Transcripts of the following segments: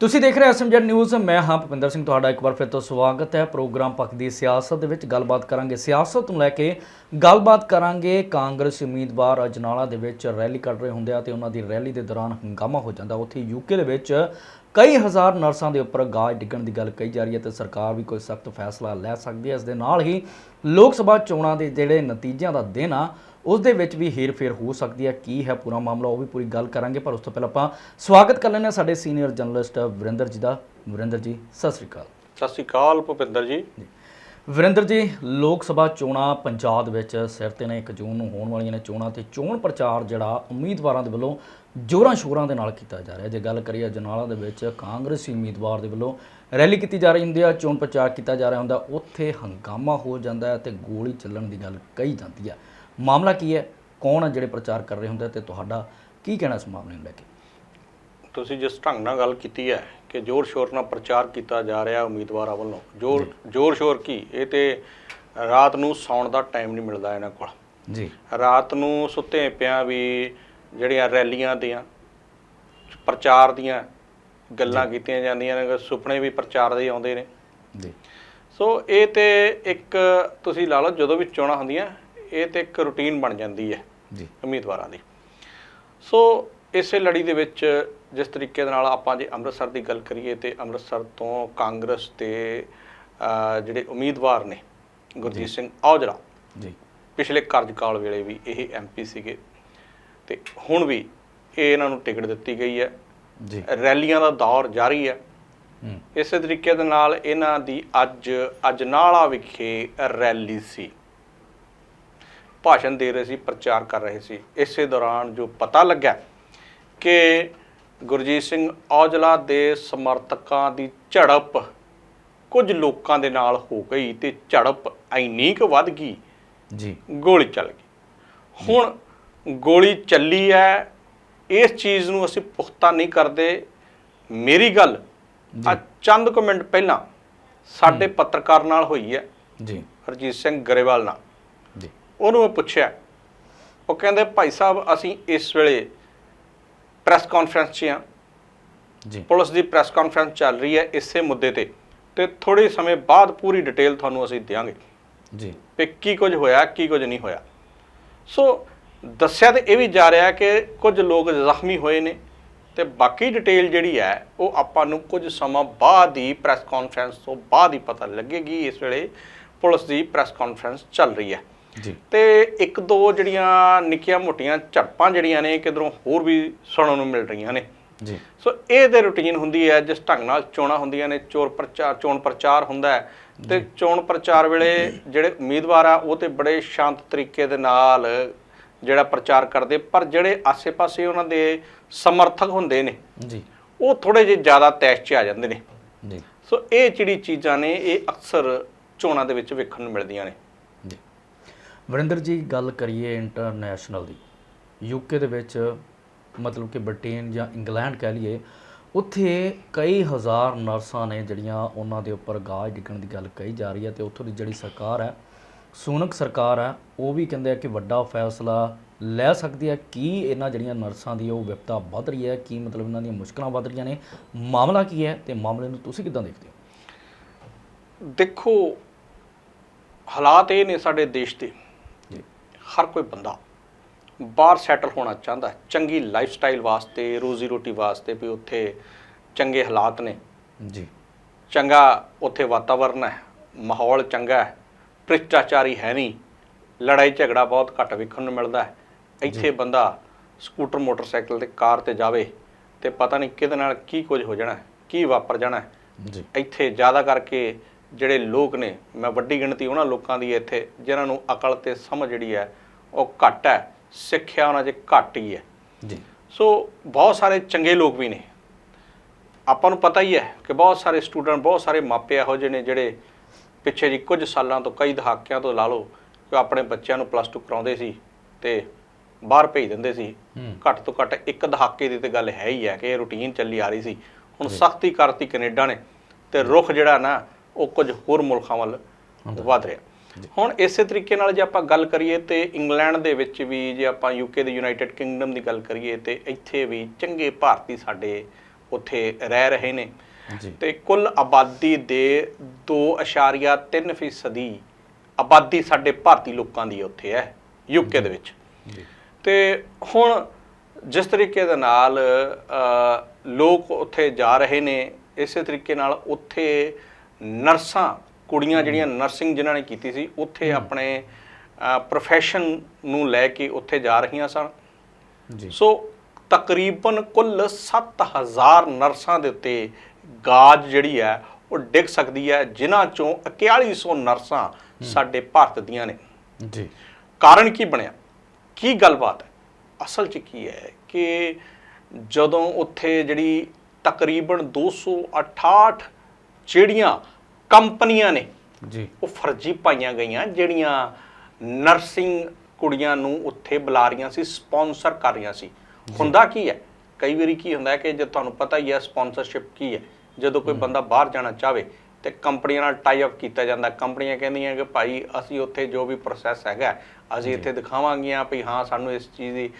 ਤੁਸੀਂ ਦੇਖ ਰਹੇ ਹੋ ਐਸਐਮਜੈਡ ਨਿਊਜ਼, ਮੈਂ ਹਾਂ ਭੁਪਿੰਦਰ ਸਿੰਘ, ਤੁਹਾਡਾ ਇੱਕ ਵਾਰ ਫਿਰ ਤੋਂ ਸਵਾਗਤ ਹੈ ਪ੍ਰੋਗਰਾਮ ਪੱਖ ਦੀ ਸਿਆਸਤ ਦੇ ਵਿੱਚ। ਗੱਲਬਾਤ ਕਰਾਂਗੇ ਸਿਆਸਤ ਨੂੰ ਲੈ ਕੇ ਗੱਲਬਾਤ ਕਰਾਂਗੇ ਕਾਂਗਰਸ ਉਮੀਦਵਾਰ ਅਜਨਾਲਾ ਦੇ ਵਿੱਚ ਰੈਲੀ ਕੱਢ ਰਹੇ ਹੁੰਦੇ ਆ ਤੇ ਉਹਨਾਂ ਦੀ ਰੈਲੀ ਦੇ ਦੌਰਾਨ ਹੰਗਾਮਾ ਹੋ ਜਾਂਦਾ। ਉੱਥੇ ਯੂਕੇ ਦੇ ਵਿੱਚ ਕਈ ਹਜ਼ਾਰ ਨਰਸਾਂ ਦੇ ਉੱਪਰ ਗਾਜ ਡਿੱਗਣ ਦੀ ਗੱਲ ਕਹੀ ਜਾ ਰਹੀ ਹੈ ਤੇ ਸਰਕਾਰ ਵੀ ਕੋਈ ਸਖਤ ਫੈਸਲਾ ਲੈ ਸਕਦੀ ਹੈ। ਇਸ ਦੇ ਨਾਲ ਹੀ ਲੋਕ ਸਭਾ ਚੋਣਾਂ ਦੇ ਜਿਹੜੇ ਨਤੀਜਿਆਂ ਦਾ ਦਿਨ ਆ ਉਸ ਦੇ ਵਿੱਚ ਵੀ ਹੇਰ-ਫੇਰ ਹੋ ਸਕਦੀ ਹੈ। ਕੀ ਹੈ ਪੂਰਾ ਮਾਮਲਾ ਉਹ ਵੀ ਪੂਰੀ ਗੱਲ ਕਰਾਂਗੇ ਪਰ ਉਸ ਤੋਂ ਪਹਿਲਾਂ ਆਪਾਂ ਸਵਾਗਤ ਕਰ ਲੈਂਦੇ ਹਾਂ ਸਾਡੇ ਸੀਨੀਅਰ ਜਰਨਲਿਸਟ ਵਰਿੰਦਰ ਜੀ ਦਾ। ਵਰਿੰਦਰ ਜੀ ਸਤਿ ਸ੍ਰੀ ਅਕਾਲ। ਸਤਿ ਸ਼੍ਰੀ ਅਕਾਲ ਭੁਪਿੰਦਰ ਜੀ। ਵਰਿੰਦਰ ਜੀ ਲੋਕ ਸਭਾ ਚੋਣਾਂ ਪੰਜਾਬ ਦੇ ਵਿੱਚ ਸਿਰ ਤੇ ਨੇ 1 ਜੂਨ ਨੂੰ ਹੋਣ ਵਾਲੀਆਂ ਨੇ ਚੋਣਾਂ ਤੇ ਚੋਣ ਪ੍ਰਚਾਰ ਜਿਹੜਾ ਉਮੀਦਵਾਰਾਂ ਦੇ ਵੱਲੋਂ ਜੋਰਾਂ ਸ਼ੋਰਾਂ ਦੇ ਨਾਲ ਕੀਤਾ ਜਾ ਰਿਹਾ। ਜੇ ਗੱਲ ਕਰੀਏ ਜਨਾਲਾ ਦੇ ਵਿੱਚ ਕਾਂਗਰਸੀ ਉਮੀਦਵਾਰ ਦੇ ਵੱਲੋਂ ਰੈਲੀ ਕੀਤੀ ਜਾ ਰਹੀ ਹੁੰਦੀ ਆ ਚੋਣ ਪ੍ਰਚਾਰ ਕੀਤਾ ਜਾ ਰਿਹਾ ਹੁੰਦਾ ਉੱਥੇ ਹੰਗਾਮਾ ਹੋ ਜਾਂਦਾ ਹੈ ਤੇ ਗੋਲੀ ਚੱਲਣ ਦੀ ਗੱਲ ਕਹੀ ਜਾਂਦੀ ਹੈ ਮਾਮਲਾ ਕੀ ਹੈ? ਕੌਣ ਆ ਜਿਹੜੇ ਪ੍ਰਚਾਰ ਕਰ ਰਹੇ ਹੁੰਦੇ ਆ ਤੇ ਤੁਹਾਡਾ ਕੀ ਕਹਿਣਾ ਇਸ ਮਾਮਲੇ ਨੂੰ ਲੈ ਕੇ? ਤੁਸੀਂ ਜਿਸ ਢੰਗ ਨਾਲ ਗੱਲ ਕੀਤੀ ਹੈ ਕਿ ਜ਼ੋਰ ਸ਼ੋਰ ਨਾਲ ਪ੍ਰਚਾਰ ਕੀਤਾ ਜਾ ਰਿਹਾ ਉਮੀਦਵਾਰਾਂ ਵੱਲੋਂ ਜ਼ੋਰ ਜ਼ੋਰ ਸ਼ੋਰ ਕੀ? ਇਹ ਤੇ ਰਾਤ ਨੂੰ ਸੌਣ ਦਾ ਟਾਈਮ ਨਹੀਂ ਮਿਲਦਾ ਇਹਨਾਂ ਕੋਲ। ਜੀ। ਰਾਤ ਨੂੰ ਸੁੱਤੇ ਪਿਆਂ ਵੀ ਜਿਹੜੀਆਂ ਰੈਲੀਆਂ ਦੀਆਂ ਪ੍ਰਚਾਰ ਦੀਆਂ ਗੱਲਾਂ ਕੀਤੀਆਂ ਜਾਂਦੀਆਂ ਨੇ ਸੁਪਨੇ ਵੀ ਪ੍ਰਚਾਰ ਦੇ ਆਉਂਦੇ ਨੇ। ਜੀ। ਸੋ ਇਹ ਤੇ ਇੱਕ ਤੁਸੀਂ ਲਾ ਲਓ ਜਦੋਂ ਵੀ ਚੋਣਾਂ ਹੁੰਦੀਆਂ ਇਹ ਤੇ ਇੱਕ ਰੁਟੀਨ ਬਣ ਜਾਂਦੀ ਹੈ ਜੀ। ਉਮੀਦਵਾਰਾਂ ਦੀ। ਸੋ ਇਸੇ ਲੜੀ ਦੇ ਵਿੱਚ ਜਿਸ ਤਰੀਕੇ ਦੇ ਨਾਲ ਆਪਾਂ ਜੇ ਅੰਮ੍ਰਿਤਸਰ ਦੀ ਗੱਲ ਕਰੀਏ ਤੇ ਅੰਮ੍ਰਿਤਸਰ ਤੋਂ ਕਾਂਗਰਸ ਅਹ, ਜਿਹੜੇ ਉਮੀਦਵਾਰ ਨੇ ਗੁਰਜੀਤ ਸਿੰਘ ਔਜਲਾ ਜੀ। ਪਿਛਲੇ ਕਾਰਜਕਾਲ ਵੇਲੇ ਵੀ ਇਹ ਐਮਪੀ ਸੀਗੇ। ਤੇ ਹੁਣ ਵੀ ਇਹ ਇਹਨਾਂ ਨੂੰ ਟਿਕਟ ਦਿੱਤੀ ਗਈ ਹੈ। ਜੀ। ਰੈਲੀਆਂ ਦਾ ਦੌਰ ਜਾਰੀ ਹੈ। ਹੂੰ। ਇਸੇ ਤਰੀਕੇ ਦੇ ਨਾਲ ਇਹਨਾਂ ਦੀ ਅੱਜ ਅਜਨਾਲਾ ਵਿਖੇ ਰੈਲੀ ਸੀ। ਭਾਸ਼ਣ ਦੇ ਰਹੇ ਸੀ ਪ੍ਰਚਾਰ ਕਰ ਰਹੇ ਸੀ। ਇਸੇ ਦੌਰਾਨ ਜੋ ਪਤਾ ਲੱਗਾ ਕਿ ਗੁਰਜੀਤ ਸਿੰਘ ਔਜਲਾ ਦੇ ਸਮਰਥਕਾਂ ਦੀ ਝੜਪ ਕੁਝ ਲੋਕਾਂ ਦੇ ਨਾਲ ਹੋ ਗਈ ਤੇ ਝੜਪ ਇੰਨੀ ਕੁ ਵੱਧ ਗਈ ਜੀ। ਗੋਲੀ ਚੱਲ ਗਈ। ਹੁਣ ਗੋਲੀ ਚੱਲੀ ਹੈ ਇਸ ਚੀਜ਼ ਨੂੰ ਅਸੀਂ ਪੁਖਤਾ ਨਹੀਂ ਕਰਦੇ। ਮੇਰੀ ਗੱਲ ਆ ਚੰਦ ਕੁ ਮਿੰਟ ਪਹਿਲਾਂ ਸਾਡੇ ਪੱਤਰਕਾਰ ਨਾਲ ਹੋਈ ਹੈ। ਜੀ। ਹਰਜੀਤ ਸਿੰਘ ਗਰੇਵਾਲ ਨਾਲ। ਜੀ। ਉਹਨੂੰ ਮੈਂ ਪੁੱਛਿਆ ਉਹ ਕਹਿੰਦੇ ਭਾਈ ਸਾਹਿਬ ਅਸੀਂ ਇਸ ਵੇਲੇ ਪ੍ਰੈਸ ਕਾਨਫਰੰਸ 'ਚ ਹਾਂ। ਜੀ। ਪੁਲਿਸ ਦੀ ਪ੍ਰੈਸ ਕਾਨਫਰੰਸ ਚੱਲ ਰਹੀ ਹੈ ਇਸੇ ਮੁੱਦੇ ਤੇ। ਤੇ ਥੋੜੇ ਸਮੇਂ ਬਾਅਦ ਪੂਰੀ ਡਿਟੇਲ ਤੁਹਾਨੂੰ ਅਸੀਂ ਦਿਆਂਗੇ ਜੀ। ਵੀ ਕੀ ਕੁਝ ਹੋਇਆ ਕੀ ਕੁਝ ਨਹੀਂ ਹੋਇਆ। ਸੋ ਦੱਸਿਆ ਤੇ ਇਹ ਵੀ ਜਾ ਰਿਹਾ ਕਿ ਕੁਝ ਲੋਕ ਜ਼ਖਮੀ ਹੋਏ ਨੇ ਤੇ ਬਾਕੀ ਡਿਟੇਲ ਜਿਹੜੀ ਹੈ ਉਹ ਆਪਾਂ ਨੂੰ ਕੁਝ ਸਮਾਂ ਬਾਅਦ ਹੀ ਪ੍ਰੈਸ ਕਾਨਫਰੰਸ ਤੋਂ ਬਾਅਦ ਹੀ ਪਤਾ ਲੱਗੇਗੀ ਇਸ ਵੇਲੇ ਪੁਲਿਸ ਦੀ ਪ੍ਰੈਸ ਕਾਨਫਰੰਸ ਚੱਲ ਰਹੀ ਹੈ। ਜੀ। ਤੇ ਇੱਕ ਦੋ ਜਿਹੜੀਆਂ ਨਿੱਕੀਆਂ ਮੋਟੀਆਂ ਝੜਪਾਂ ਜਿਹੜੀਆਂ ਨੇ ਕਿਧਰੋਂ ਹੋਰ ਵੀ ਸੁਣਨ ਨੂੰ ਮਿਲ ਰਹੀਆਂ ਨੇ। ਜੀ। ਸੋ ਇਹ ਤੇ ਰੁਟੀਨ ਹੁੰਦੀ ਹੈ ਜਿਸ ਢੰਗ ਨਾਲ ਚੋਣਾਂ ਹੁੰਦੀਆਂ ਨੇ ਚੋਰ ਪ੍ਰਚਾਰ ਚੋਣ ਪ੍ਰਚਾਰ ਹੁੰਦਾ ਹੈ। ਤੇ ਚੋਣ ਪ੍ਰਚਾਰ ਵੇਲੇ ਜਿਹੜੇ ਉਮੀਦਵਾਰ ਆ ਉਹ ਤੇ ਬੜੇ ਸ਼ਾਂਤ ਤਰੀਕੇ ਦੇ ਨਾਲ ਜਿਹੜਾ ਪ੍ਰਚਾਰ ਕਰਦੇ ਪਰ ਜਿਹੜੇ ਆਸੇ-ਪਾਸੇ ਉਹਨਾਂ ਦੇ ਸਮਰਥਕ ਹੁੰਦੇ ਨੇ ਜੀ। ਉਹ ਥੋੜੇ ਜਿਹੇ ਜ਼ਿਆਦਾ ਤੈਸ਼ 'ਚ ਆ ਜਾਂਦੇ ਨੇ। ਜੀ। ਸੋ ਇਹ ਜਿਹੜੀ ਚੀਜ਼ਾਂ ਨੇ ਇਹ ਅਕਸਰ ਚੋਣਾਂ ਦੇ ਵਿੱਚ ਵੇਖਣ ਨੂੰ ਮਿਲਦੀਆਂ ਨੇ। ਜੀ। ਵਰਿੰਦਰ ਜੀ ਗੱਲ ਕਰੀਏ ਇੰਟਰਨੈਸ਼ਨਲ ਦੀ। ਯੂਕੇ ਦੇ ਵਿੱਚ ਮਤਲਬ ਕਿ ਬ੍ਰਿਟੇਨ ਜਾਂ ਇੰਗਲੈਂਡ ਕਹਿ ਲਈਏ ਉੱਥੇ ਕਈ ਹਜ਼ਾਰ ਨਰਸਾਂ ਨੇ ਜਿਹੜੀਆਂ ਉਹਨਾਂ ਦੇ ਉੱਪਰ ਗਾਜ ਡਿੱਗਣ ਦੀ ਗੱਲ ਕਹੀ ਜਾ ਰਹੀ ਹੈ ਤੇ ਉੱਥੋਂ ਦੀ ਜਿਹੜੀ ਸਰਕਾਰ ਹੈ ਸੂਨਕ ਸਰਕਾਰ ਹੈ ਉਹ ਵੀ ਕਹਿੰਦੇ ਆ ਕਿ ਵੱਡਾ ਫੈਸਲਾ ਲੈ ਸਕਦੀ ਹੈ ਕੀ ਇਹਨਾਂ ਜਿਹੜੀਆਂ ਨਰਸਾਂ ਦੀ ਉਹ ਵਿਪਤਾ ਵੱਧ ਰਹੀ ਹੈ? ਕੀ ਮਤਲਬ ਇਹਨਾਂ ਦੀਆਂ ਮੁਸ਼ਕਲਾਂ ਵੱਧ ਰਹੀਆਂ ਨੇ? ਮਾਮਲਾ ਕੀ ਹੈ ਤੇ ਮਾਮਲੇ ਨੂੰ ਤੁਸੀਂ ਕਿੱਦਾਂ ਦੇਖਦੇ ਹੋ? ਦੇਖੋ ਹਾਲਾਤ ਇਹ ਨੇ ਸਾਡੇ ਦੇਸ਼ ਦੇ। ਜੀ। ਹਰ ਕੋਈ ਬੰਦਾ ਬਾਹਰ ਸੈਟਲ ਹੋਣਾ ਚਾਹੁੰਦਾ ਚੰਗੀ ਲਾਈਫ ਸਟਾਈਲ ਵਾਸਤੇ ਰੋਜ਼ੀ ਰੋਟੀ ਵਾਸਤੇ ਵੀ ਉੱਥੇ ਚੰਗੇ ਹਾਲਾਤ ਨੇ। ਜੀ। ਚੰਗਾ ਉੱਥੇ ਵਾਤਾਵਰਨ ਹੈ। ਮਾਹੌਲ ਚੰਗਾ ਹੈ। ਭ੍ਰਿਸ਼ਟਾਚਾਰੀ ਹੈ ਨਹੀਂ। ਲੜਾਈ ਝਗੜਾ ਬਹੁਤ ਘੱਟ ਵੇਖਣ ਨੂੰ ਮਿਲਦਾ ਹੈ। ਇੱਥੇ ਬੰਦਾ ਸਕੂਟਰ ਮੋਟਰਸਾਈਕਲ ਤੇ ਕਾਰ ਤੇ ਜਾਵੇ ਤੇ ਪਤਾ ਨਹੀਂ ਕਿਹਦੇ ਨਾਲ ਕੀ ਕੁਝ ਹੋ ਜਾਣਾ ਕੀ ਵਾਪਰ ਜਾਣਾ। ਜੀ। ਇੱਥੇ ਜ਼ਿਆਦਾ ਕਰਕੇ ਜਿਹੜੇ ਲੋਕ ਨੇ ਮੈਂ ਵੱਡੀ ਗਿਣਤੀ ਉਹਨਾਂ ਲੋਕਾਂ ਦੀ ਇੱਥੇ ਜਿਨ੍ਹਾਂ ਨੂੰ ਅਕਲ ਤੇ ਸਮਝ ਜਿਹੜੀ ਹੈ ਉਹ ਘੱਟ ਹੈ ਸਿੱਖਿਆ ਉਹਨਾਂ 'ਚ ਘੱਟ ਹੀ ਹੈ। ਜੀ। ਸੋ ਬਹੁਤ ਸਾਰੇ ਚੰਗੇ ਲੋਕ ਵੀ ਨੇ। ਆਪਾਂ ਨੂੰ ਪਤਾ ਹੀ ਹੈ ਕਿ ਬਹੁਤ ਸਾਰੇ ਸਟੂਡੈਂਟ ਬਹੁਤ ਸਾਰੇ ਮਾਪੇ ਇਹੋ ਜਿਹੇ ਨੇ ਜਿਹੜੇ ਪਿੱਛੇ ਜੀ ਕੁਝ ਸਾਲਾਂ ਤੋਂ ਕਈ ਦਹਾਕਿਆਂ ਤੋਂ ਲਾ ਲਓ ਕਿ ਆਪਣੇ ਬੱਚਿਆਂ ਨੂੰ ਪਲੱਸ 2 ਕਰਾਉਂਦੇ ਸੀ ਤੇ ਬਾਹਰ ਭੇਜ ਦਿੰਦੇ ਸੀ। ਘੱਟ ਤੋਂ ਘੱਟ ਇੱਕ ਦਹਾਕੇ ਦੀ ਤੇ ਗੱਲ ਹੈ ਹੀ ਹੈ ਕਿ ਇਹ ਰੁਟੀਨ ਚੱਲੀ ਆ ਰਹੀ ਸੀ। ਹੁਣ ਸਖਤੀ ਕਰਤੀ ਕੈਨੇਡਾ ਨੇ ਤੇ ਰੁਖ ਜਿਹੜਾ ਨਾ ਉਹ ਕੁਝ ਹੋਰ ਮੁਲਕਾਂ ਵੱਲ ਵਧ ਰਿਹਾ। ਹੁਣ ਇਸੇ ਤਰੀਕੇ ਨਾਲ ਜੇ ਆਪਾਂ ਗੱਲ ਕਰੀਏ ਤੇ ਇੰਗਲੈਂਡ ਦੇ ਵਿੱਚ ਵੀ ਜੇ ਆਪਾਂ ਯੂਕੇ ਦੇ ਯੂਨਾਈਟਿਡ ਕਿੰਗਡਮ ਦੀ ਗੱਲ ਕਰੀਏ ਤੇ ਇੱਥੇ ਵੀ ਚੰਗੇ ਭਾਰਤੀ ਸਾਡੇ ਉੱਥੇ ਰਹਿ ਰਹੇ ਨੇ। ਤੇ ਕੁੱਲ ਆਬਾਦੀ ਦੇ 2.3 ਫੀਸਦੀ ਆਬਾਦੀ ਸਾਡੇ ਭਾਰਤੀ ਲੋਕਾਂ ਦੀ ਉੱਥੇ ਹੈ ਯੂਕੇ ਦੇ ਵਿੱਚ। ਜੀ। ਤੇ ਹੁਣ ਜਿਸ ਤਰੀਕੇ ਦੇ ਨਾਲ ਲੋਕ ਉੱਥੇ ਜਾ ਰਹੇ ਨੇ ਇਸੇ ਤਰੀਕੇ ਨਾਲ ਉੱਥੇ ਨਰਸਾਂ ਕੁੜੀਆਂ ਜਿਹੜੀਆਂ ਨਰਸਿੰਗ ਜਿਨ੍ਹਾਂ ਨੇ ਕੀਤੀ ਸੀ ਉੱਥੇ ਆਪਣੇ ਪ੍ਰੋਫੈਸ਼ਨ ਨੂੰ ਲੈ ਕੇ ਉੱਥੇ ਜਾ ਰਹੀਆਂ ਸਨ। ਜੀ। ਸੋ ਤਕਰੀਬਨ ਕੁੱਲ 7000 ਨਰਸਾਂ ਦੇ ਉੱਤੇ ਗਾਜ ਜਿਹੜੀ ਹੈ ਉਹ ਡਿੱਗ ਸਕਦੀ ਹੈ ਜਿਨ੍ਹਾਂ ਚੋਂ 4100 ਨਰਸਾਂ ਸਾਡੇ ਭਾਰਤ ਦੀਆਂ ਨੇ। ਜੀ। ਕਾਰਨ ਕੀ ਬਣਿਆ? ਕੀ ਗੱਲਬਾਤ ਹੈ? ਅਸਲ 'ਚ ਕੀ ਹੈ ਕਿ ਜਦੋਂ ਉੱਥੇ ਜਿਹੜੀ ਤਕਰੀਬਨ 268 ਜਿਹੜੀਆਂ ਕੰਪਨੀਆਂ ਨੇ ਜੀ। ਉਹ ਫਰਜ਼ੀ ਪਾਈਆਂ ਗਈਆਂ ਜਿਹੜੀਆਂ ਨਰਸਿੰਗ ਕੁੜੀਆਂ ਨੂੰ ਉੱਥੇ ਬੁਲਾ ਰਹੀਆਂ ਸੀ ਸਪਾਂਸਰ ਕਰ ਰਹੀਆਂ ਸੀ। ਹੁੰਦਾ ਕੀ ਹੈ? ਕਈ ਵਾਰੀ ਕੀ ਹੁੰਦਾ ਹੈ ਕਿ ਜੇ ਤੁਹਾਨੂੰ ਪਤਾ ਹੀ ਹੈ ਸਪਾਂਸਰਸ਼ਿਪ ਕੀ ਹੈ? ਜਦੋਂ ਕੋਈ ਬੰਦਾ ਬਾਹਰ ਜਾਣਾ ਚਾਹਵੇ ਤੇ ਕੰਪਨੀਆਂ ਨਾਲ ਟਾਈ ਅਪ ਕੀਤਾ ਜਾਂਦਾ। ਕੰਪਨੀਆਂ ਕਹਿੰਦੀਆਂ ਕਿ ਭਾਈ ਅਸੀਂ ਉੱਥੇ ਜੋ ਵੀ ਪ੍ਰੋਸੈਸ ਹੈਗਾ ਅਸੀਂ ਇੱਥੇ ਦਿਖਾਵਾਂਗੀਆਂ ਵੀ ਹਾਂ ਸਾਨੂੰ ਇਸ ਚੀਜ਼ ਦੀ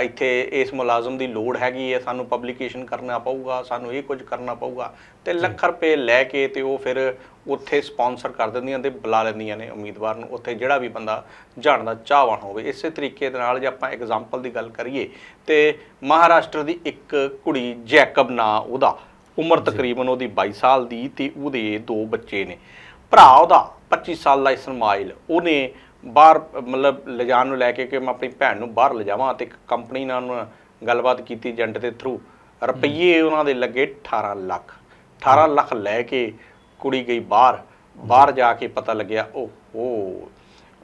ਇੱਥੇ ਇਸ ਮੁਲਾਜ਼ਮ ਦੀ ਲੋੜ ਹੈਗੀ ਹੈ ਸਾਨੂੰ ਪਬਲੀਕੇਸ਼ਨ ਕਰਨਾ ਪਊਗਾ ਸਾਨੂੰ ਇਹ ਕੁਝ ਕਰਨਾ ਪਊਗਾ। ਤੇ ਲੱਖ ਰੁਪਏ ਲੈ ਕੇ ਤੇ ਉਹ ਫਿਰ ਉੱਥੇ ਸਪਾਂਸਰ ਕਰ ਦਿੰਦੀਆਂ ਤੇ ਬੁਲਾ ਲੈਂਦੀਆਂ ਨੇ ਉਮੀਦਵਾਰ ਨੂੰ ਉੱਥੇ ਜਿਹੜਾ ਵੀ ਬੰਦਾ ਜਾਣ ਦਾ ਚਾਹਵਾਨ ਹੋਵੇ। ਇਸੇ ਤਰੀਕੇ ਦੇ ਨਾਲ ਜੇ ਆਪਾਂ ਐਗਜ਼ਾਮਪਲ ਦੀ ਗੱਲ ਕਰੀਏ ਤੇ ਮਹਾਰਾਸ਼ਟਰ ਦੀ ਇੱਕ ਕੁੜੀ ਜੈਕਬ ਨਾਂ ਉਹਦਾ। ਉਮਰ ਤਕਰੀਬਨ ਉਹਦੀ 22 ਸਾਲ ਦੀ ਤੇ ਉਹਦੇ ਦੋ ਬੱਚੇ ਨੇ। ਭਰਾ ਉਹਦਾ 25 ਸਾਲ ਦਾ ਇਸਮਾਈਲ ਉਹਨੇ ਬਾਹਰ ਮਤਲਬ ਲਿਜਾਣ ਨੂੰ ਲੈ ਕੇ ਕਿ ਮੈਂ ਆਪਣੀ ਭੈਣ ਨੂੰ ਬਾਹਰ ਲਿਜਾਵਾਂ ਤੇ ਇੱਕ ਕੰਪਨੀ ਨਾਲ ਗੱਲਬਾਤ ਕੀਤੀ ਏਜੰਟ ਦੇ ਥਰੂ ਰੁਪਈਏ ਉਹਨਾਂ ਦੇ ਲੱਗੇ 18 ਲੱਖ। 18 ਲੱਖ ਲੈ ਕੇ ਕੁੜੀ ਗਈ ਬਾਹਰ। ਬਾਹਰ ਜਾ। ਕੇ ਪਤਾ ਲੱਗਿਆ ਉਹ ਉਹ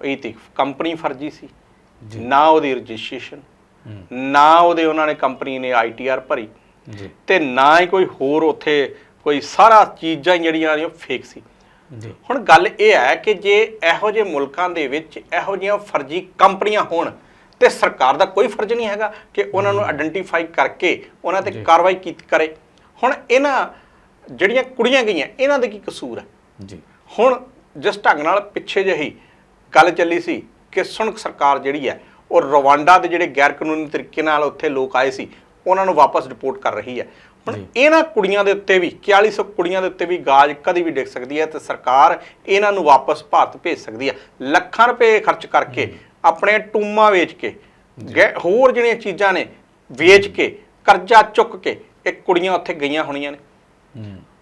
ਇਹ ਤੇ ਕੰਪਨੀ ਫਰਜ਼ੀ ਸੀ। ਨਾ ਉਹਦੀ ਰਜਿਸਟ੍ਰੇਸ਼ਨ। ਹੂੰ। ਨਾ ਉਹਦੇ ਉਹਨਾਂ ਨੇ ਕੰਪਨੀ ਨੇ ਆਈਟੀਆਰ ਭਰੀ। ਜੀ। ਤੇ ਨਾ ਹੀ ਕੋਈ ਹੋਰ ਉੱਥੇ ਕੋਈ ਸਾਰਾ ਚੀਜ਼ਾਂ ਜਿਹੜੀਆਂ ਨੇ ਉਹ ਫੇਕ ਸੀ। ਜੀ। ਹੁਣ ਗੱਲ ਇਹ ਹੈ ਕਿ ਜੇ ਇਹੋ ਜਿਹੇ ਮੁਲਕਾਂ ਦੇ ਵਿੱਚ ਇਹੋ ਜਿਹੀਆਂ ਫਰਜ਼ੀ ਕੰਪਨੀਆਂ ਹੋਣ ਤੇ ਸਰਕਾਰ ਦਾ ਕੋਈ ਫਰਜ਼ ਨਹੀਂ ਹੈਗਾ ਕਿ ਉਹਨਾਂ ਨੂੰ ਆਇਡੈਂਟੀਫਾਈ ਕਰਕੇ ਉਹਨਾਂ ਤੇ ਕਾਰਵਾਈ ਕੀਤੀ ਕਰੇ। ਹੁਣ ਇਹਨਾਂ ਜਿਹੜੀਆਂ ਕੁੜੀਆਂ ਗਈਆਂ ਇਹਨਾਂ ਦੇ ਕੀ ਕਸੂਰ ਹੈ? ਜੀ। ਹੁਣ ਜਿਸ ਢੰਗ ਨਾਲ ਪਿੱਛੇ ਜਿਹੀ ਗੱਲ ਚੱਲੀ ਸੀ ਕਿ ਸੁਣਕ ਸਰਕਾਰ ਜਿਹੜੀ ਹੈ ਉਹ ਰਵਾਂਡਾ ਦੇ ਜਿਹੜੇ ਗੈਰ ਕਾਨੂੰਨੀ ਤਰੀਕੇ ਨਾਲ ਉੱਥੇ ਲੋਕ ਆਏ ਸੀ ਉਹਨਾਂ ਨੂੰ ਵਾਪਸ ਰਿਪੋਰਟ ਕਰ ਰਹੀ ਹੈ। ਹੁਣ। ਇਹਨਾਂ ਕੁੜੀਆਂ ਦੇ ਉੱਤੇ ਵੀ 4100 ਕੁੜੀਆਂ ਦੇ ਉੱਤੇ ਵੀ ਗਾਜ ਕਦੀ ਵੀ ਡਿੱਗ ਸਕਦੀ ਹੈ ਤੇ ਸਰਕਾਰ ਇਹਨਾਂ ਨੂੰ ਵਾਪਸ ਭਾਰਤ ਭੇਜ ਸਕਦੀ ਹੈ। ਲੱਖਾਂ ਰੁਪਏ ਖਰਚ ਕਰਕੇ ਆਪਣੇ ਟੂਮਾ ਵੇਚ ਕੇ ਹੋਰ ਜਿਹੜੀਆਂ ਚੀਜ਼ਾਂ ਨੇ ਵੇਚ ਕੇ ਕਰਜ਼ਾ ਚੁੱਕ ਕੇ ਇਹ ਕੁੜੀਆਂ ਉੱਥੇ ਗਈਆਂ ਹੋਣੀਆਂ ਨੇ।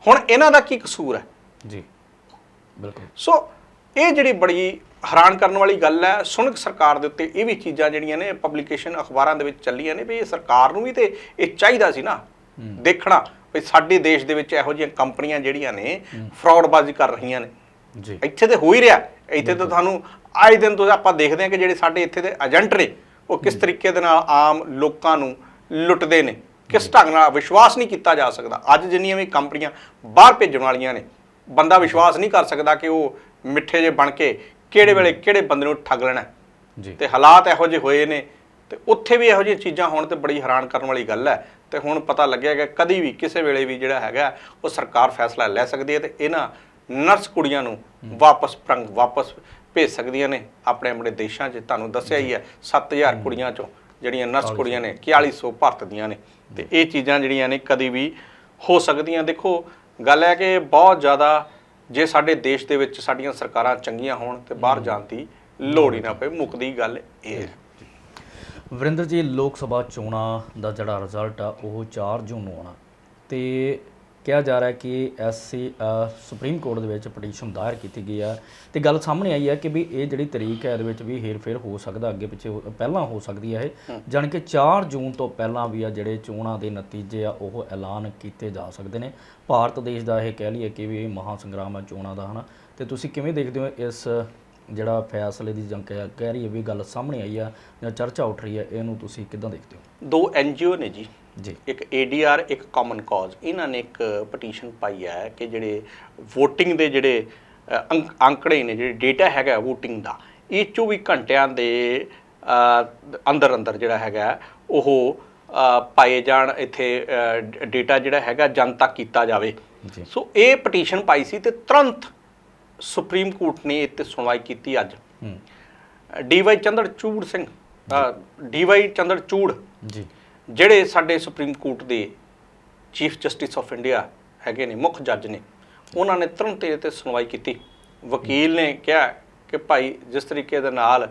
ਹੁਣ ਇਹਨਾਂ ਦਾ ਕੀ ਕਸੂਰ ਹੈ? ਜੀ। ਬਿਲਕੁਲ। ਸੋ ਇਹ ਜਿਹੜੀ ਬੜੀ ਹੈਰਾਨ ਕਰਨ ਵਾਲੀ ਗੱਲ ਹੈ ਸੁਣਕ ਸਰਕਾਰ ਦੇ ਉੱਤੇ ਇਹ ਵੀ ਚੀਜ਼ਾਂ ਜਿਹੜੀਆਂ ਨੇ ਪਬਲੀਕੇਸ਼ਨ ਅਖਬਾਰਾਂ ਦੇ ਵਿੱਚ ਚੱਲੀਆਂ ਨੇ ਵੀ ਇਹ ਸਰਕਾਰ ਨੂੰ ਵੀ ਤੇ ਇਹ ਚਾਹੀਦਾ ਸੀ ਨਾ ਦੇਖਣਾ ਵੀ ਸਾਡੇ ਦੇਸ਼ ਦੇ ਵਿੱਚ ਇਹੋ ਜਿਹੀਆਂ ਕੰਪਨੀਆਂ ਜਿਹੜੀਆਂ ਨੇ ਫਰਾਡਬਾਜ਼ੀ ਕਰ ਰਹੀਆਂ ਨੇ। ਜੀ। ਇੱਥੇ ਤੇ ਹੋ ਹੀ ਰਿਹਾ। ਇੱਥੇ ਤਾਂ ਤੁਹਾਨੂੰ ਆਏ ਦਿਨ ਤੋਂ ਆਪਾਂ ਦੇਖਦੇ ਹਾਂ ਕਿ ਜਿਹੜੇ ਸਾਡੇ ਇੱਥੇ ਦੇ ਏਜੰਟ ਨੇ ਉਹ ਕਿਸ ਤਰੀਕੇ ਦੇ ਨਾਲ ਆਮ ਲੋਕਾਂ ਨੂੰ ਲੁੱਟਦੇ ਨੇ ਕਿਸ ਢੰਗ ਨਾਲ ਵਿਸ਼ਵਾਸ ਨਹੀਂ ਕੀਤਾ ਜਾ ਸਕਦਾ। ਅੱਜ ਜਿੰਨੀਆਂ ਵੀ ਕੰਪਨੀਆਂ ਬਾਹਰ ਭੇਜਣ ਵਾਲੀਆਂ ਨੇ ਬੰਦਾ ਵਿਸ਼ਵਾਸ ਨਹੀਂ ਕਰ ਸਕਦਾ ਕਿ ਉਹ ਮਿੱਠੇ ਜੇ ਬਣ ਕੇ ਕਿਹੜੇ ਵੇਲੇ ਕਿਹੜੇ ਬੰਦੇ ਨੂੰ ਠੱਗ ਲੈਣਾ। ਜੀ। ਤੇ ਹਾਲਾਤ ਇਹੋ ਜਿਹੇ ਹੋਏ ਨੇ ਤੇ ਉੱਥੇ ਵੀ ਇਹੋ ਜਿਹੀਆਂ ਚੀਜ਼ਾਂ ਹੋਣ ਤੇ ਬੜੀ ਹੈਰਾਨ ਕਰਨ ਵਾਲੀ ਗੱਲ ਹੈ। ਤੇ ਹੁਣ ਪਤਾ ਲੱਗਿਆ ਕਿ ਕਦੀ ਵੀ ਕਿਸੇ ਵੇਲੇ ਵੀ ਜਿਹੜਾ ਹੈਗਾ ਉਹ ਸਰਕਾਰ ਫੈਸਲਾ ਲੈ ਸਕਦੀ ਹੈ ਤੇ ਇਹਨਾਂ ਨਰਸ ਕੁੜੀਆਂ ਨੂੰ ਵਾਪਸ ਪ੍ਰੰਗ ਵਾਪਸ ਭੇਜ ਸਕਦੀਆਂ ਨੇ। ਆਪਣੇ ਆਪਣੇ ਦੇਸ਼ਾਂ 'ਚ ਤੁਹਾਨੂੰ ਦੱਸਿਆ ਹੀ ਹੈ 7000 ਕੁੜੀਆਂ ਚੋਂ ਜਿਹੜੀਆਂ ਨਰਸ ਕੁੜੀਆਂ ਨੇ 4100 ਭਾਰਤ ਦੀਆਂ ਨੇ। ਤੇ ਇਹ ਚੀਜ਼ਾਂ ਜਿਹੜੀਆਂ ਨੇ ਕਦੀ ਵੀ ਹੋ ਸਕਦੀਆਂ। ਦੇਖੋ ਗੱਲ ਹੈ ਕਿ ਬਹੁਤ ਜ਼ਿਆਦਾ ਜੇ ਸਾਡੇ ਦੇਸ਼ ਦੇ ਵਿੱਚ ਸਾਡੀਆਂ ਸਰਕਾਰਾਂ ਚੰਗੀਆਂ ਹੋਣ ਤੇ ਬਾਹਰ ਜਾਣ ਦੀ ਲੋੜ ਹੀ ਨਾ ਪਏ ਮੁੱਕਦੀ ਗੱਲ ਇਹ ਹੈ। ਵਰਿੰਦਰ ਜੀ ਲੋਕ ਸਭਾ ਚੋਣਾਂ ਦਾ ਜਿਹੜਾ ਰਿਜ਼ਲਟ ਆ ਉਹ 4 ਜੂਨ ਨੂੰ ਆਉਣਾ ਤੇ ਕਿਹਾ ਜਾ ਰਿਹਾ ਹੈ ਕਿ ਐਸਸੀ ਸੁਪਰੀਮ ਕੋਰਟ ਦੇ ਵਿੱਚ ਪਟੀਸ਼ਨ ਦਾਇਰ ਕੀਤੀ ਗਈ ਆ। ਤੇ ਗੱਲ ਸਾਹਮਣੇ ਆਈ ਹੈ ਕਿ ਵੀ ਇਹ ਜਿਹੜੀ ਤਰੀਕ ਹੈ ਇਹਦੇ ਵਿੱਚ ਵੀ ਹੇਰ-ਫੇਰ ਹੋ ਸਕਦਾ ਅੱਗੇ ਪਿੱਛੇ ਹੋ- ਪਹਿਲਾਂ ਹੋ ਸਕਦੀ ਹੈ ਇਹ। ਜਾਣੀ ਕਿ 4 ਜੂਨ ਤੋਂ ਪਹਿਲਾਂ ਵੀ ਆ ਜਿਹੜੇ ਚੋਣਾਂ ਦੇ ਨਤੀਜੇ ਆ ਉਹ ਐਲਾਨ ਕੀਤੇ ਜਾ ਸਕਦੇ ਨੇ। ਭਾਰਤ ਦੇਸ਼ ਦਾ ਇਹ ਕਹਿ ਲਈਏ ਕਿ ਵੀ ਇਹ ਮਹਾ ਸੰਗਰਾਮ ਹੈ ਚੋਣਾਂ ਦਾ ਹਨਾ। ਤੇ ਤੁਸੀਂ ਕਿਵੇਂ ਦੇਖਦੇ ਹੋ ਇਸ ਜਿਹੜਾ ਫੈਸਲੇ ਦੀ ਜੰਗ ਕਹਿ ਕਹਿ ਰਹੀ ਹੈ ਵੀ ਗੱਲ ਸਾਹਮਣੇ ਆਈ ਆ ਜਾਂ ਚਰਚਾ ਉੱਠ ਰਹੀ ਹੈ ਇਹਨੂੰ ਤੁਸੀਂ ਕਿੱਦਾਂ ਦੇਖਦੇ ਹੋ? ਦੋ ਐਨਜੀਓ ਨੇ ਜੀ। ਜੀ। ਇੱਕ ਏਡੀਆਰ ਇੱਕ ਕਾਮਨ ਕਾਜ਼ ਇਹਨਾਂ ਨੇ ਇੱਕ ਪਟੀਸ਼ਨ ਪਾਈ ਹੈ ਕਿ ਜਿਹੜੇ VOTING ਦੇ ਜਿਹੜੇ ਅੰਕੜੇ ਨੇ ਜਿਹੜੇ ਡੇਟਾ ਹੈਗਾ VOTING ਦਾ ਇਹ 24 ਘੰਟਿਆਂ ਦੇ ਅੰਦਰ ਅੰਦਰ ਜਿਹੜਾ ਹੈਗਾ ਉਹ ਪਾਏ ਜਾਣ ਇੱਥੇ ਡੇਟਾ ਜਿਹੜਾ ਹੈਗਾ ਜਨ ਤੱਕ ਕੀਤਾ ਜਾਵੇ। ਸੋ ਇਹ ਪਟੀਸ਼ਨ ਪਾਈ ਸੀ ਤੇ ਤੁਰੰਤ ਸੁਪਰੀਮ ਕੋਰਟ ਨੇ ਇਹ ਤੇ ਸੁਣਵਾਈ ਕੀਤੀ ਅੱਜ। ਡੀਵਾਈ ਚੰਦਰਚੂੜ ਸਿੰਘ ਡੀਵਾਈ ਚੰਦਰਚੂੜ। ਜੀ। ਜਿਹੜੇ ਸਾਡੇ ਸੁਪਰੀਮ ਕੋਰਟ ਦੇ ਚੀਫ ਜਸਟਿਸ ਆਫ ਇੰਡੀਆ ਹੈਗੇ ਨੇ ਮੁੱਖ ਜੱਜ ਨੇ ਉਹਨਾਂ ਨੇ ਤੁਰੰਤ ਇਹਦੇ ਤੇ ਸੁਣਵਾਈ ਕੀਤੀ। ਵਕੀਲ ਨੇ ਕਿਹਾ ਕਿ ਭਾਈ ਜਿਸ ਤਰੀਕੇ ਦੇ ਨਾਲ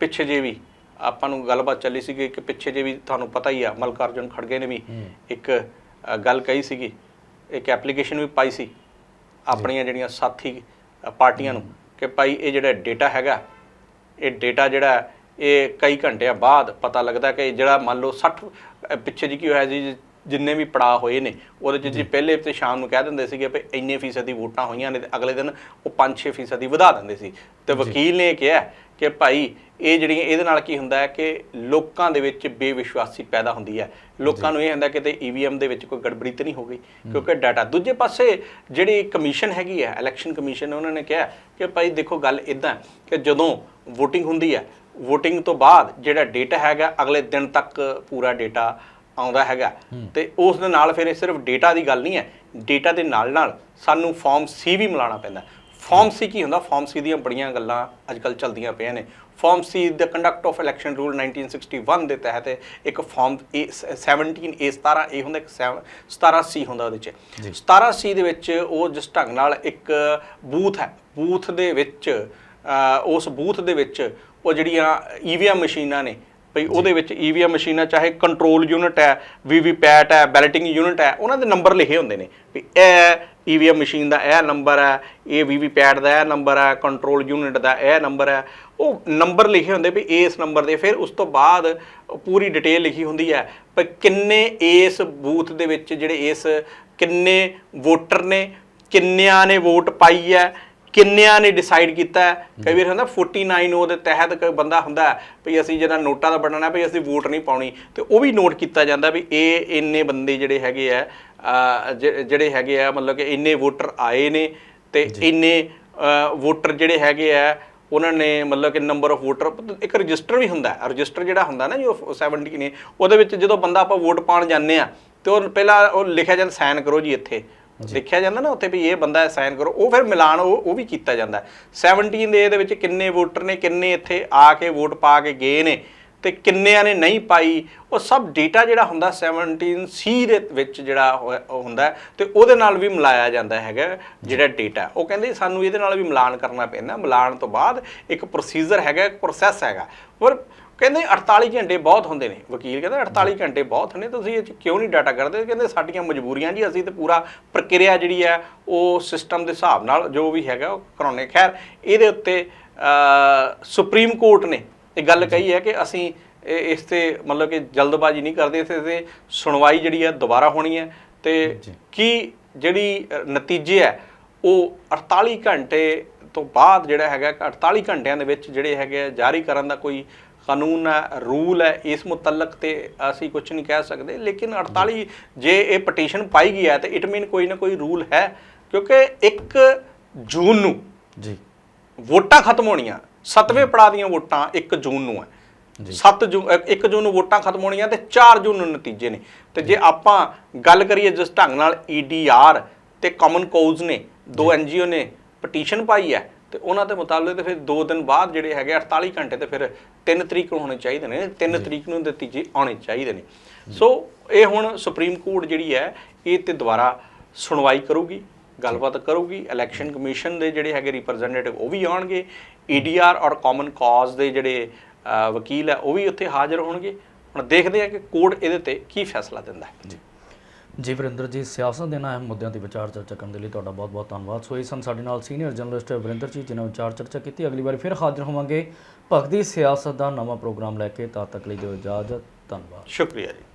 ਪਿੱਛੇ ਜੇ ਵੀ ਆਪਾਂ ਨੂੰ ਗੱਲਬਾਤ ਚੱਲੀ ਸੀਗੀ ਕਿ ਪਿੱਛੇ ਜੇ ਵੀ ਤੁਹਾਨੂੰ ਪਤਾ ਹੀ ਆ ਮਲਕਾਰਜੁਨ ਖੜਗੇ ਨੇ ਵੀ। ਇੱਕ ਗੱਲ ਕਹੀ ਸੀਗੀ ਇੱਕ ਐਪਲੀਕੇਸ਼ਨ ਵੀ ਪਾਈ ਸੀ ਆਪਣੀਆਂ ਜਿਹੜੀਆਂ ਸਾਥੀ ਪਾਰਟੀਆਂ ਨੂੰ ਕਿ ਭਾਈ ਇਹ ਜਿਹੜਾ ਡੇਟਾ ਹੈਗਾ ਇਹ ਡੇਟਾ ਜਿਹੜਾ ਇਹ ਕਈ ਘੰਟਿਆਂ ਬਾਅਦ ਪਤਾ ਲੱਗਦਾ ਕਿ ਜਿਹੜਾ ਮੰਨ ਲਓ 60 ਅ, ਪਿੱਛੇ ਜੀ ਕੀ ਹੋਇਆ ਜੀ ਜਿੰਨੇ ਵੀ ਪੜਾ ਹੋਏ ਨੇ ਉਹਦੇ ਚ ਜੀ ਪਹਿਲੇ ਤੇ ਸ਼ਾਮ ਨੂੰ ਕਹਿ ਦਿੰਦੇ ਸੀਗੇ ਵੀ ਇੰਨੇ ਫੀਸਦੀ ਵੋਟਾਂ ਹੋਈਆਂ ਨੇ ਤੇ ਅਗਲੇ ਦਿਨ ਉਹ 5-6 ਫੀਸਦੀ ਵਧਾ ਦਿੰਦੇ ਸੀ। ਤੇ ਵਕੀਲ ਨੇ ਕਿਹਾ ਕਿ ਭਾਈ ਇਹ ਜਿਹੜੀਆਂ ਇਹਦੇ ਨਾਲ ਕੀ ਹੁੰਦਾ ਹੈ ਕਿ ਲੋਕਾਂ ਦੇ ਵਿੱਚ ਬੇਵਿਸ਼ਵਾਸੀ ਪੈਦਾ ਹੁੰਦੀ ਹੈ। ਲੋਕਾਂ ਨੂੰ ਇਹ ਹੁੰਦਾ ਕਿ ਤੇ ਈਵੀਐਮ ਦੇ ਵਿੱਚ ਕੋਈ ਗੜਬੜੀ ਤਾਂ ਨਹੀਂ ਹੋ ਗਈ ਕਿਉਂਕਿ ਡਾਟਾ ਦੂਜੇ ਪਾਸੇ ਜਿਹੜੀ ਕਮਿਸ਼ਨ ਹੈਗੀ ਹੈ ਇਲੈਕਸ਼ਨ ਕਮਿਸ਼ਨ ਉਹਨਾਂ ਨੇ ਕਿਹਾ ਕਿ ਭਾਈ ਦੇਖੋ ਗੱਲ ਇਦਾਂ ਕਿ ਜਦੋਂ VOTING ਹੁੰਦੀ ਹੈ VOTING ਤੋਂ ਬਾਅਦ ਜਿਹੜਾ ਡੇਟਾ ਹੈਗਾ ਅਗਲੇ ਦਿਨ ਤੱਕ ਪੂਰਾ ਡੇਟਾ ਆਉਂਦਾ ਹੈਗਾ। ਤੇ ਉਸ ਦੇ ਨਾਲ ਫਿਰ ਇਹ ਸਿਰਫ ਡੇਟਾ ਦੀ ਗੱਲ ਨਹੀਂ ਹੈ ਡੇਟਾ ਦੇ ਨਾਲ ਨਾਲ ਸਾਨੂੰ ਫਾਰਮ ਸੀ ਵੀ ਮਿਲਾਉਣਾ ਪੈਂਦਾ। ਫਾਰਮ ਸੀ ਕੀ ਹੁੰਦਾ? ਫਾਰਮ ਸੀ ਦੀਆਂ ਬੜੀਆਂ ਗੱਲਾਂ ਅੱਜਕੱਲ ਚੱਲਦੀਆਂ ਪਈਆਂ ਨੇ। ਫਾਰਮ ਸੀ ਦਾ ਕੰਡਕਟ ਆਫ ਇਲੈਕਸ਼ਨ ਰੂਲ 1961 ਦੇ ਤਹਿਤ ਇੱਕ ਫਾਰਮ 17 ਏ 17 ਏ ਹੁੰਦਾ ਇੱਕ 17 ਸੀ ਹੁੰਦਾ ਉਹਦੇ ਚ। 17 ਸੀ ਦੇ ਵਿੱਚ ਉਹ ਜਿਸ ਢੰਗ ਨਾਲ ਇੱਕ ਬੂਥ ਹੈ ਬੂਥ ਦੇ ਵਿੱਚ ਉਸ ਬੂਥ ਦੇ ਵਿੱਚ ਉਹ ਜਿਹੜੀਆਂ ਈਵੀਐਮ ਮਸ਼ੀਨਾਂ ਨੇ ਭਈ ਉਹਦੇ ਵਿੱਚ ਈਵੀਐਮ ਮਸ਼ੀਨਾਂ, ਚਾਹੇ ਕੰਟਰੋਲ ਯੂਨਿਟ ਹੈ, ਵੀਵੀਪੈਟ ਹੈ ਬੈਲਟਿੰਗ ਯੂਨਿਟ ਹੈ, ਉਹਨਾਂ ਦੇ ਨੰਬਰ ਲਿਖੇ ਹੁੰਦੇ ਨੇ ਵੀ ਇਹ ਈਵੀਐਮ ਮਸ਼ੀਨ ਦਾ ਇਹ ਨੰਬਰ ਹੈ, ਇਹ ਵੀਵੀਪੈਟ ਦਾ ਇਹ ਨੰਬਰ ਹੈ ਕੰਟਰੋਲ ਯੂਨਿਟ ਦਾ ਇਹ ਨੰਬਰ ਹੈ। ਉਹ ਨੰਬਰ ਲਿਖੇ ਹੁੰਦੇ ਵੀ ਇਸ ਨੰਬਰ ਦੇ, ਫਿਰ ਉਸ ਤੋਂ ਬਾਅਦ ਪੂਰੀ ਡਿਟੇਲ ਲਿਖੀ ਹੁੰਦੀ ਹੈ ਵੀ ਕਿੰਨੇ ਇਸ ਬੂਥ ਦੇ ਵਿੱਚ ਜਿਹੜੇ ਇਸ ਕਿੰਨੇ ਵੋਟਰ ਨੇ, ਕਿੰਨਿਆਂ ਨੇ ਵੋਟ ਪਾਈ ਹੈ ਕਿੰਨਿਆਂ ਨੇ ਡਿਸਾਈਡ ਕੀਤਾ ਹੈ? ਕਈ ਵਾਰ ਹੁੰਦਾ 49 ਉਹਦੇ ਤਹਿਤ ਕੋਈ ਬੰਦਾ ਹੁੰਦਾ ਵੀ ਅਸੀਂ ਜਿਹੜਾ ਨੋਟਾਂ ਦਾ ਬਣਨਾ ਵੀ ਅਸੀਂ ਵੋਟ ਨਹੀਂ ਪਾਉਣੀ। ਤੇ ਉਹ ਵੀ ਨੋਟ ਕੀਤਾ ਜਾਂਦਾ ਵੀ ਇਹ ਇੰਨੇ ਬੰਦੇ ਜਿਹੜੇ ਹੈਗੇ ਆ ਜਿਹੜੇ ਹੈਗੇ ਆ ਮਤਲਬ ਕਿ ਇੰਨੇ ਵੋਟਰ ਆਏ ਨੇ ਤੇ ਇੰਨੇ ਵੋਟਰ ਜਿਹੜੇ ਹੈਗੇ ਆ ਉਹਨਾਂ ਨੇ ਮਤਲਬ ਕਿ ਨੰਬਰ ਆਫ ਵੋਟਰ ਇੱਕ ਰਜਿਸਟਰ ਵੀ ਹੁੰਦਾ ਹੈ। ਰਜਿਸਟਰ ਜਿਹੜਾ ਹੁੰਦਾ ਨਾ ਜੋ 70 ਨੇ ਉਹਦੇ ਵਿੱਚ ਜਦੋਂ ਬੰਦਾ ਆਪਾਂ ਵੋਟ ਪਾਉਣ ਜਾਂਦੇ ਆ ਤੇ ਉਹ ਪਹਿਲਾਂ ਉਹ ਲਿਖਿਆ ਜਾਂਦਾ ਸਾਈਨ ਕਰੋ ਜੀ ਇੱਥੇ। ਲਿਖਿਆ ਜਾਂਦਾ ਨਾ ਉੱਥੇ ਵੀ ਇਹ ਬੰਦਾ ਸਾਈਨ ਕਰੋ ਉਹ ਫਿਰ ਮਿਲਾਨ ਉਹ ਉਹ ਵੀ ਕੀਤਾ ਜਾਂਦਾ। ਹੈ। 17 ਦੇ ਇਹਦੇ ਵਿੱਚ ਕਿੰਨੇ ਵੋਟਰ ਨੇ ਕਿੰਨੇ ਇੱਥੇ ਆ ਕੇ ਵੋਟ ਪਾ ਕੇ ਗਏ ਨੇ ਤੇ ਕਿੰਨਿਆਂ ਨੇ ਨਹੀਂ ਪਾਈ ਉਹ ਸਭ ਡੇਟਾ ਜਿਹੜਾ ਹੁੰਦਾ 17 ਸੀ ਦੇ ਵਿੱਚ ਜਿਹੜਾ ਹੁੰਦਾ ਤੇ ਉਹਦੇ ਨਾਲ ਵੀ ਮਿਲਾਇਆ ਜਾਂਦਾ ਹੈਗਾ ਜਿਹੜਾ ਡੇਟਾ ਉਹ ਕਹਿੰਦੇ ਸਾਨੂੰ ਇਹਦੇ ਨਾਲ ਵੀ ਮਿਲਾਨ ਕਰਨਾ ਪੈਂਦਾ। ਮਿਲਾਨ ਤੋਂ ਬਾਅਦ ਇੱਕ ਪ੍ਰੋਸੀਜਰ ਹੈਗਾ ਇੱਕ ਪ੍ਰੋਸੈਸ ਹੈਗਾ। ਪਰ ਕਹਿੰਦੇ 48 ਘੰਟੇ ਬਹੁਤ ਹੁੰਦੇ ਨੇ। ਵਕੀਲ ਕਹਿੰਦਾ 48 ਘੰਟੇ ਬਹੁਤ ਨੇ ਤੁਸੀਂ ਇਹ 'ਚ ਕਿਉਂ ਨਹੀਂ ਡਾਟਾ ਕਰਦੇ ਕਹਿੰਦੇ ਸਾਡੀਆਂ ਮਜਬੂਰੀਆਂ ਜੀ ਅਸੀਂ ਤੇ ਪੂਰਾ ਪ੍ਰਕਿਰਿਆ ਜਿਹੜੀ ਹੈ ਉਹ ਸਿਸਟਮ ਦੇ ਹਿਸਾਬ ਨਾਲ ਜੋ ਵੀ ਹੈਗਾ ਉਹ ਕਰਾਉਣੇ ਖੈਰ ਇਹਦੇ ਉੱਤੇ ਸੁਪਰੀਮ ਕੋਰਟ ਨੇ ਇਹ ਗੱਲ ਕਹੀ ਹੈ ਕਿ ਅਸੀਂ ਇਸ ਤੇ ਮਤਲਬ ਕਿ ਜਲਦਬਾਜ਼ੀ ਨਹੀਂ ਕਰਦੇ ਇਸ ਤੇ ਸੁਣਵਾਈ ਜਿਹੜੀ ਹੈ ਦੁਬਾਰਾ ਹੋਣੀ ਹੈ। ਤੇ ਕੀ ਜਿਹੜੀ ਨਤੀਜੇ ਹੈ ਉਹ 48 ਘੰਟੇ ਤੋਂ ਬਾਅਦ ਜਿਹੜਾ ਹੈਗਾ 48 ਘੰਟਿਆਂ ਦੇ ਵਿੱਚ ਜਿਹੜੇ ਹੈਗੇ ਜਾਰੀ ਕਰਨ ਦਾ ਕੋਈ ਕਾਨੂੰਨ ਹੈ ਰੂਲ ਹੈ ਇਸ ਮੁਤਲਕ ਤੇ ਅਸੀਂ ਕੁਝ ਨਹੀਂ ਕਹਿ ਸਕਦੇ। ਲੇਕਿਨ 48 ਜੇ ਇਹ ਪਟੀਸ਼ਨ ਪਾਈ ਗਈ ਹੈ ਤੇ ਇਟ ਮੀਨ ਕੋਈ ਨਾ ਕੋਈ ਰੂਲ ਹੈ ਕਿਉਂਕਿ 1 ਜੂਨ ਨੂੰ ਜੀ। ਵੋਟਾਂ ਖਤਮ ਹੋਣੀਆਂ। ਸੱਤਵੇਂ ਪੜਾਅ ਦੀਆਂ ਵੋਟਾਂ 1 ਜੂਨ ਨੂੰ ਹੈ। 7 ਜੂਨ 1 ਜੂਨ ਨੂੰ ਵੋਟਾਂ ਖਤਮ ਹੋਣੀਆਂ ਤੇ 4 ਜੂਨ ਨੂੰ ਨਤੀਜੇ ਨੇ। ਤੇ ਜੇ ਆਪਾਂ ਗੱਲ ਕਰੀਏ ਜਿਸ ਢੰਗ ਨਾਲ ਈਡੀਆਰ ਤੇ ਕਾਮਨ ਕਾਜ਼ ਨੇ ਦੋ ਐਨਜੀਓ ਨੇ ਪਟੀਸ਼ਨ ਪਾਈ ਹੈ ਤੇ ਉਹਨਾਂ ਦੇ ਮੁਤਾਬਕ ਤੇ ਫਿਰ 2 ਦਿਨ ਬਾਅਦ ਜਿਹੜੇ ਹੈਗੇ 48 ਘੰਟੇ ਤੇ ਫਿਰ 3 ਤਰੀਕ ਨੂੰ ਹੋਣੇ ਚਾਹੀਦੇ ਨੇ 3 ਤਰੀਕ ਨੂੰ ਨਤੀਜੇ ਆਉਣੇ ਚਾਹੀਦੇ ਨੇ। ਸੋ ਇਹ ਹੁਣ ਸੁਪਰੀਮ ਕੋਰਟ ਜਿਹੜੀ ਹੈ ਇਹ ਤੇ ਦੁਬਾਰਾ ਸੁਣਵਾਈ ਕਰੂਗੀ ਗੱਲਬਾਤ ਕਰੂਗੀ ਇਲੈਕਸ਼ਨ ਕਮਿਸ਼ਨ ਦੇ ਜਿਹੜੇ ਹੈਗੇ ਰਿਪਰੈਜ਼ੈਂਟੇਟਿਵ ਉਹ ਵੀ ਆਉਣਗੇ ਈਡੀਆਰ ਔਰ ਕਾਮਨ ਕਾਜ਼ ਦੇ ਜਿਹੜੇ ਵਕੀਲ ਹੈ ਉਹ ਵੀ ਉੱਥੇ ਹਾਜ਼ਰ ਹੋਣਗੇ। ਹੁਣ ਦੇਖਦੇ ਆ ਕਿ ਕੋਰਟ ਇਹਦੇ ਤੇ ਕੀ ਫੈਸਲਾ ਦਿੰਦਾ ਹੈ। ਜੀ। ਜੀ ਵਰਿੰਦਰ ਜੀ, ਸਿਆਸਤ ਦੇ ਨਾਲ ਅਹਿਮ ਮੁੱਦਿਆਂ ਤੇ ਵਿਚਾਰ ਚਰਚਾ ਕਰਨ ਦੇ ਲਈ ਤੁਹਾਡਾ ਬਹੁਤ-ਬਹੁਤ ਧੰਨਵਾਦ। ਸੋ ਇਹ ਸਨ ਸਾਡੇ ਨਾਲ ਸੀਨੀਅਰ ਜਰਨਲਿਸਟ ਵਰਿੰਦਰ ਜੀ, ਜਿਨ੍ਹਾਂ ਵਿਚਾਰ ਚਰਚਾ ਕੀਤੀ। ਅਗਲੀ ਵਾਰ ਫਿਰ ਹਾਜ਼ਰ ਹੋਵਾਂਗੇ ਭਗਤੀ ਸਿਆਸਤ ਦਾ ਨਵਾਂ ਪ੍ਰੋਗਰਾਮ ਲੈ ਕੇ। ਤਦ ਤੱਕ ਲਈ ਦਿਓ ਇਜਾਜ਼ਤ। ਧੰਨਵਾਦ। ਸ਼ੁਕਰੀਆ ਜੀ।